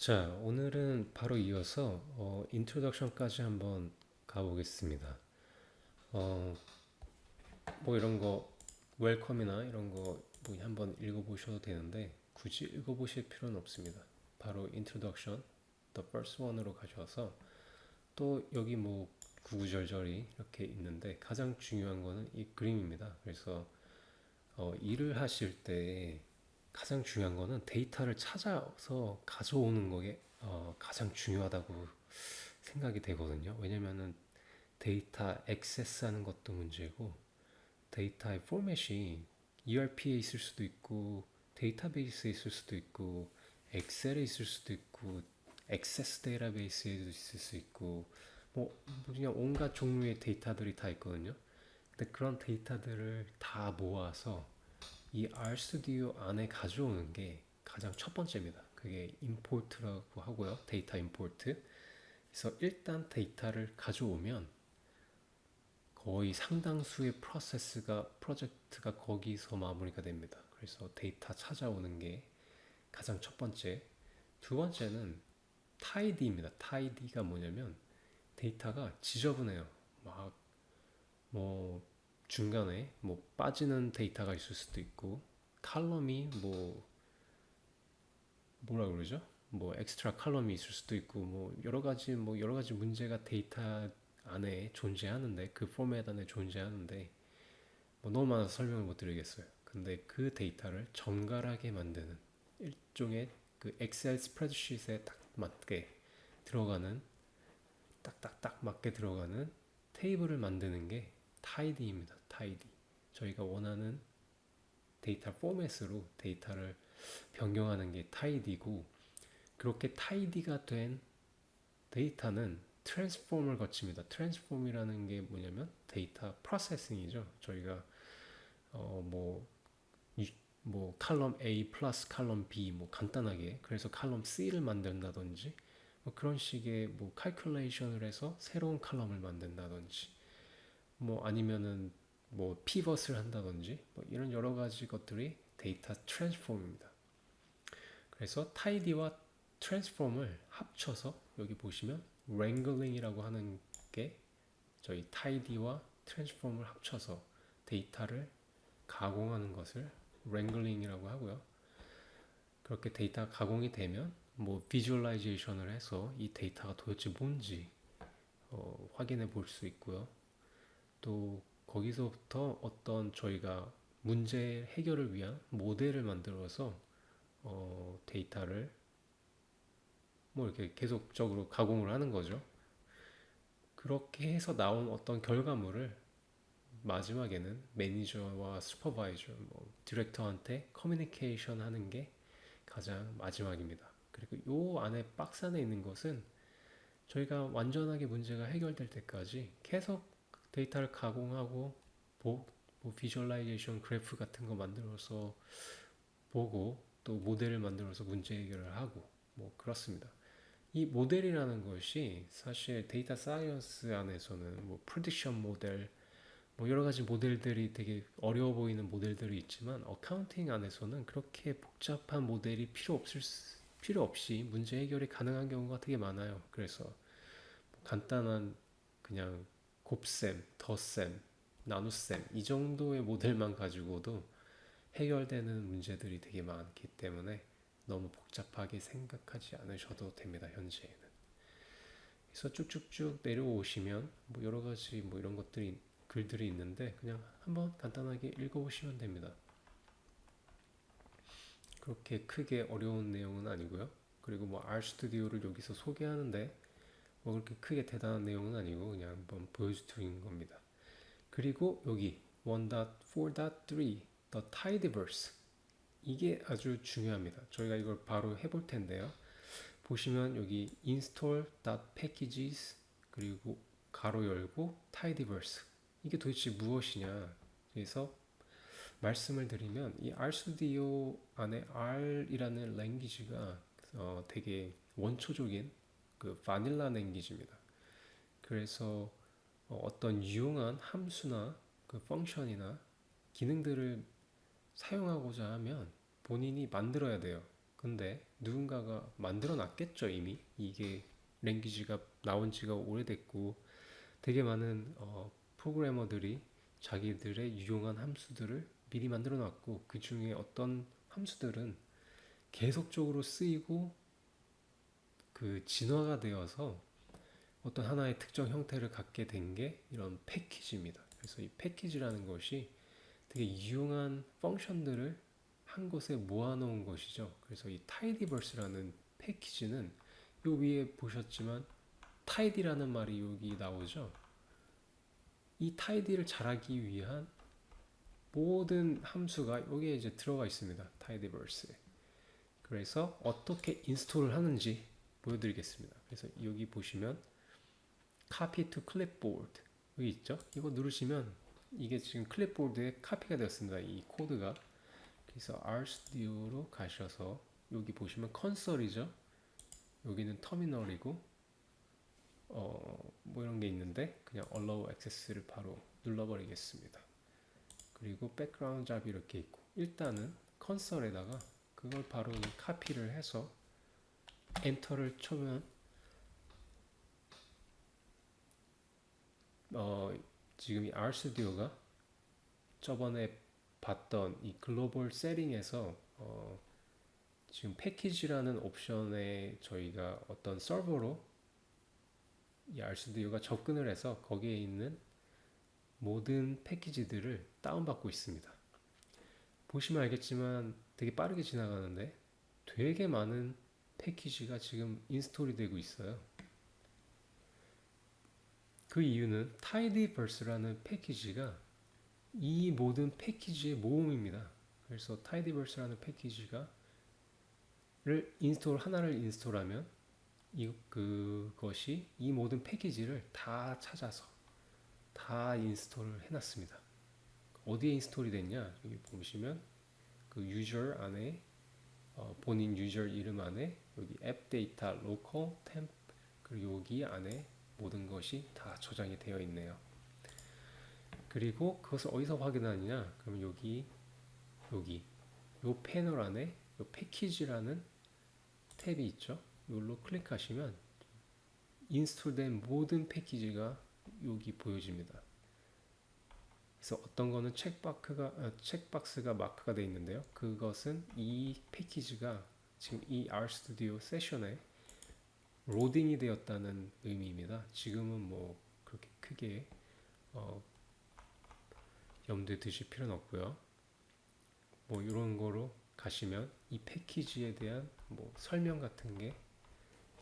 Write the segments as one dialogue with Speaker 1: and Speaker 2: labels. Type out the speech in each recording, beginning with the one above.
Speaker 1: 자, 오늘은 바로 이어서 어, 인트로덕션까지 한번 가보겠습니다. 어, 뭐 이런 거 웰컴이나 이런 거 뭐 한번 읽어보셔도 되는데 굳이 읽어보실 필요는 없습니다. 바로 인트로덕션, the first one으로 가져와서 또 여기 뭐 구구절절이 이렇게 있는데 가장 중요한 거는 이 그림입니다. 그래서 어, 일을 하실 때 가장 중요한 거는 데이터를 찾아서 가져오는 거게 어, 가장 중요하다고 생각이 되거든요. 왜냐면은 데이터 액세스하는 것도 문제고 데이터의 포맷이 ERP에 있을 수도 있고 데이터베이스에 있을 수도 있고 엑셀에 있을 수도 있고 액세스 데이터베이스에도 있을 수 있고 뭐 그냥 온갖 종류의 데이터들이 다 있거든요. 근데 그런 데이터들을 다 모아서 이 RStudio 안에 가져오는 게 가장 첫 번째입니다. 그게 import라고 하고요. 데이터 import. 그래서 일단 데이터를 가져오면 거의 상당수의 프로세스가 프로젝트가 거기서 마무리가 됩니다. 그래서 데이터 찾아오는 게 가장 첫 번째. 두 번째는 tidy입니다. tidy가 뭐냐면 데이터가 지저분해요. 막 뭐 중간에 뭐 빠지는 데이터가 있을 수도 있고 칼럼이 뭐 뭐라 그러죠? 뭐 엑스트라 칼럼이 있을 수도 있고 뭐 여러 가지 뭐 여러 가지 문제가 데이터 안에 존재하는데 그 포맷 안에 존재하는데 뭐 너무 많아서 설명을 못 드리겠어요. 근데 그 데이터를 정갈하게 만드는 일종의 그 엑셀 스프레드시트에 딱 맞게 들어가는 딱딱딱 맞게 들어가는 테이블을 만드는 게 tidy입니다. Tidy. 저희가 원하는 데이터 포맷으로 데이터를 변경하는 게 tidy고 그렇게 tidy가 된 데이터는 트랜스폼을 거칩니다. 트랜스폼이라는 게 뭐냐면 데이터 프로세싱이죠. 저희가 어뭐 뭐 칼럼 A 플러스 칼럼 B 뭐 간단하게 그래서 칼럼 C를 만든다든지 뭐 그런 식의 뭐 칼큘레이션을 해서 새로운 칼럼을 만든다든지 뭐 아니면은 뭐 피벗을 한다든지 뭐 이런 여러 가지 것들이 데이터 트랜스폼입니다. 그래서 타이디와 트랜스폼을 합쳐서 여기 보시면 wrangling이라고 하는 게 저희 타이디와 트랜스폼을 합쳐서 데이터를 가공하는 것을 wrangling이라고 하고요. 그렇게 데이터 가공이 되면 뭐 비주얼라이제이션을 해서 이 데이터가 도대체 뭔지 어, 확인해 볼 수 있고요. 또 거기서부터 어떤 저희가 문제 해결을 위한 모델을 만들어서 어, 데이터를 뭐 이렇게 계속적으로 가공을 하는 거죠. 그렇게 해서 나온 어떤 결과물을 마지막에는 매니저와 슈퍼바이저, 뭐 디렉터한테 커뮤니케이션 하는 게 가장 마지막입니다. 그리고 요 안에 박스 안에 있는 것은 저희가 완전하게 문제가 해결될 때까지 계속 데이터를 가공하고 보, 뭐 비주얼라이제이션 그래프 같은 거 만들어서 보고 또 모델을 만들어서 문제 해결을 하고 뭐 그렇습니다. 이 모델이라는 것이 사실 데이터 사이언스 안에서는 뭐 프리딕션 모델 뭐 여러 가지 모델들이 되게 어려워 보이는 모델들이 있지만 어카운팅 안에서는 그렇게 복잡한 모델이 필요 없을 필요 없이 문제 해결이 가능한 경우가 되게 많아요. 그래서 뭐 간단한 그냥 곱셈, 덧셈, 나눗셈 이 정도의 모델만 가지고도 해결되는 문제들이 되게 많기 때문에 너무 복잡하게 생각하지 않으셔도 됩니다. 현재에는. 그래서 쭉쭉쭉 내려오시면 뭐 여러 가지 뭐 이런 것들이 글들이 있는데 그냥 한번 간단하게 읽어보시면 됩니다. 그렇게 크게 어려운 내용은 아니고요. 그리고 뭐 R 스튜디오를 여기서 소개하는데 뭐 그렇게 크게 대단한 내용은 아니고 그냥 한번 보여드린 겁니다. 그리고 여기 1.4.3 The Tidyverse 이게 아주 중요합니다. 저희가 이걸 바로 해볼 텐데요. 보시면 여기 install.packages 그리고 가로 열고 tidyverse 이게 도대체 무엇이냐 그래서 말씀을 드리면 이 RStudio 안에 R이라는 랭귀지가 어 되게 원초적인 그 바닐라 랭귀지입니다. 그래서 어, 어떤 유용한 함수나 그 펑션이나 기능들을 사용하고자 하면 본인이 만들어야 돼요. 근데 누군가가 만들어 놨겠죠 이미 이게 랭귀지가 나온 지가 오래됐고 되게 많은 어, 프로그래머들이 자기들의 유용한 함수들을 미리 만들어 놨고 그 중에 어떤 함수들은 계속적으로 쓰이고 그 진화가 되어서 어떤 하나의 특정 형태를 갖게 된 게 이런 패키지입니다. 그래서 이 패키지라는 것이 되게 유용한 펑션들을 한 곳에 모아놓은 것이죠. 그래서 이 tidyverse라는 패키지는 요 위에 보셨지만 tidy라는 말이 여기 나오죠. 이 tidy를 잘하기 위한 모든 함수가 여기에 이제 들어가 있습니다. tidyverse에. 그래서 어떻게 인스톨을 하는지 보여드리겠습니다. 그래서 여기 보시면 copy to clipboard 여기 있죠? 이거 누르시면 이게 지금 클립보드에 카피가 되었습니다. 이 코드가 그래서 RStudio로 가셔서 여기 보시면 컨설이죠. 여기는 터미널이고 어, 뭐 이런 게 있는데 그냥 allow access를 바로 눌러버리겠습니다. 그리고 백그라운드 잡이 이렇게 있고 일단은 컨설에다가 그걸 바로 카피를 해서 엔터를 쳐면 어, 지금 이 RStudio가 저번에 봤던 이 글로벌 세팅에서 어, 지금 패키지라는 옵션에 저희가 어떤 서버로 이 RStudio가 접근을 해서 거기에 있는 모든 패키지들을 다운받고 있습니다. 보시면 알겠지만 되게 빠르게 지나가는데 되게 많은 패키지가 지금 인스톨이 되고 있어요. 그 이유는 tidyverse라는 패키지가 이 모든 패키지의 모음입니다. 그래서 tidyverse라는 패키지가 를 인스톨 하나를 인스톨하면 이 그것이 이 모든 패키지를 다 찾아서 다 인스톨을 해놨습니다. 어디에 인스톨이 됐냐? 여기 보시면 그 유저 안에 어, 본인 유저 이름 안에 여기 앱 데이터 로컬 템p 그리고 여기 안에 모든 것이 다 저장이 되어 있네요. 그리고 그것을 어디서 확인하느냐? 그러면 여기 여기 요 패널 안에 요 패키지라는 탭이 있죠. 이걸로 클릭하시면 인스톨된 모든 패키지가 여기 보여집니다. 그래서 어떤 거는 체크박스가 어, 체크박스가 마크가 되어 있는데요. 그것은 이 패키지가 지금 이 RStudio 세션에 로딩이 되었다는 의미입니다. 지금은 뭐 그렇게 크게 어, 염두에 두실 필요는 없고요. 뭐 이런 거로 가시면 이 패키지에 대한 뭐 설명 같은 게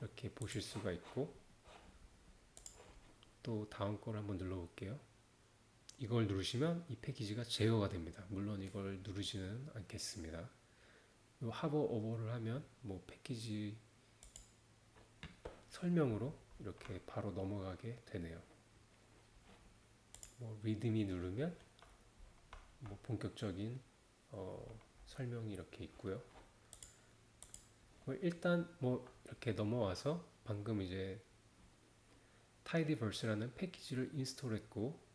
Speaker 1: 이렇게 보실 수가 있고 또 다음 걸 한번 눌러볼게요. 이걸 누르시면 이 패키지가 제거가 됩니다. 물론 이걸 누르지는 않겠습니다. 요 하버 오버를 하면 뭐 패키지 설명으로 이렇게 바로 넘어가게 되네요. 뭐 리드미 누르면 뭐 본격적인 어, 설명이 이렇게 있고요. 뭐 일단 뭐 이렇게 넘어와서 방금 이제 tidyverse라는 패키지를 인스톨했고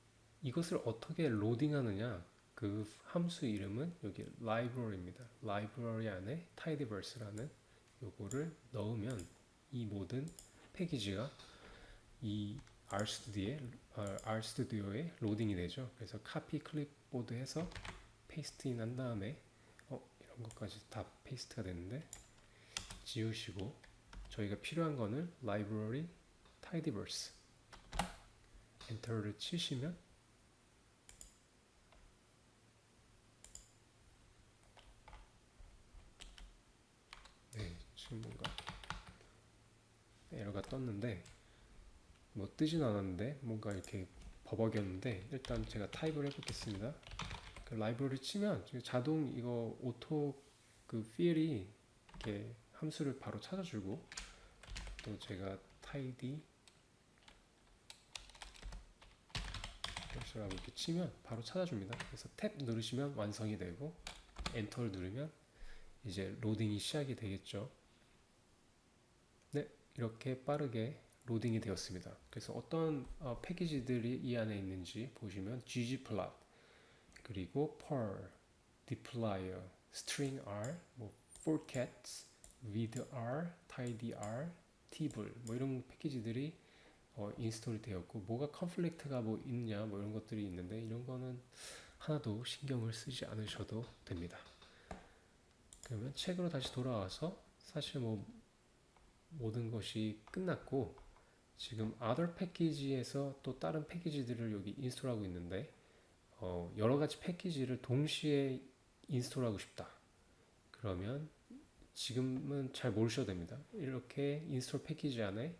Speaker 1: 이것을 어떻게 로딩하느냐 그 함수 이름은 여기 library입니다. library 안에 tidyverse라는 요거를 넣으면 이 모든 패키지가 이 RStudio에, 어, RStudio에 로딩이 되죠. 그래서 카피 클립보드 해서 페이스트인 한 다음에 어, 이런 것까지 다 페이스트가 됐는데 지우시고 저희가 필요한 거는 library tidyverse 엔터를 치시면 네, 지금 뭔가 에러가 떴는데 뭐 뜨진 않았는데 뭔가 이렇게 버벅였는데 일단 제가 타입을 해보겠습니다. 그 라이브러리 치면 자동 이거 오토 그 필이 이렇게 함수를 바로 찾아주고 또 제가 tidy 라고 이렇게 치면 바로 찾아줍니다. 그래서 탭 누르시면 완성이 되고 엔터를 누르면 이제 로딩이 시작이 되겠죠. 네, 이렇게 빠르게 로딩이 되었습니다. 그래서 어떤 어, 패키지들이 이 안에 있는지 보시면 ggplot 그리고 perl, dplyr, string r, 뭐 forcats, vidr, tidyr, table 뭐 이런 패키지들이 어, 인스톨이 되었고 뭐가 컨플릭트가 뭐 있냐 뭐 이런 것들이 있는데 이런 거는 하나도 신경을 쓰지 않으셔도 됩니다. 그러면 책으로 다시 돌아와서 사실 뭐 모든 것이 끝났고 지금 other 패키지에서 또 다른 패키지들을 여기 인스톨하고 있는데 어, 여러 가지 패키지를 동시에 인스톨하고 싶다. 그러면 지금은 잘 모르셔도 됩니다. 이렇게 인스톨 패키지 안에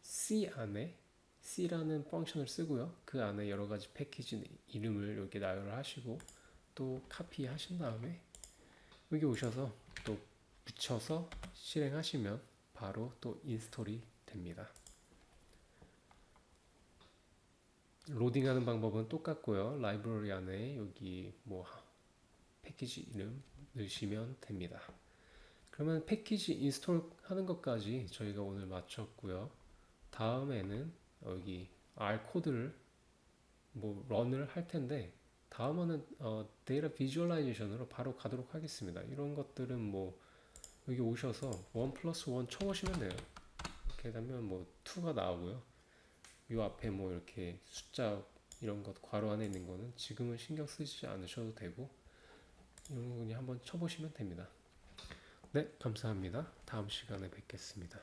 Speaker 1: C 안에 C라는 펑션을 쓰고요. 그 안에 여러 가지 패키지 이름을 이렇게 나열을 하시고 또 카피 하신 다음에 여기 오셔서 또 붙여서 실행하시면 바로 또 인스톨이 됩니다. 로딩하는 방법은 똑같고요. 라이브러리 안에 여기 뭐 하- 패키지 이름 넣으시면 됩니다. 그러면 패키지 인스톨 하는 것까지 저희가 오늘 마쳤고요. 다음에는 여기 R 코드를 뭐 런을 할 텐데 다음은 어, 데이터 비주얼라이제이션으로 바로 가도록 하겠습니다. 이런 것들은 뭐 여기 오셔서 1 플러스 1 쳐보시면 돼요. 이렇게 되면 뭐 2가 나오고요. 요 앞에 뭐 이렇게 숫자 이런 것 괄호 안에 있는 거는 지금은 신경 쓰지 않으셔도 되고 이런 거 그냥 한번 쳐보시면 됩니다. 네, 감사합니다. 다음 시간에 뵙겠습니다.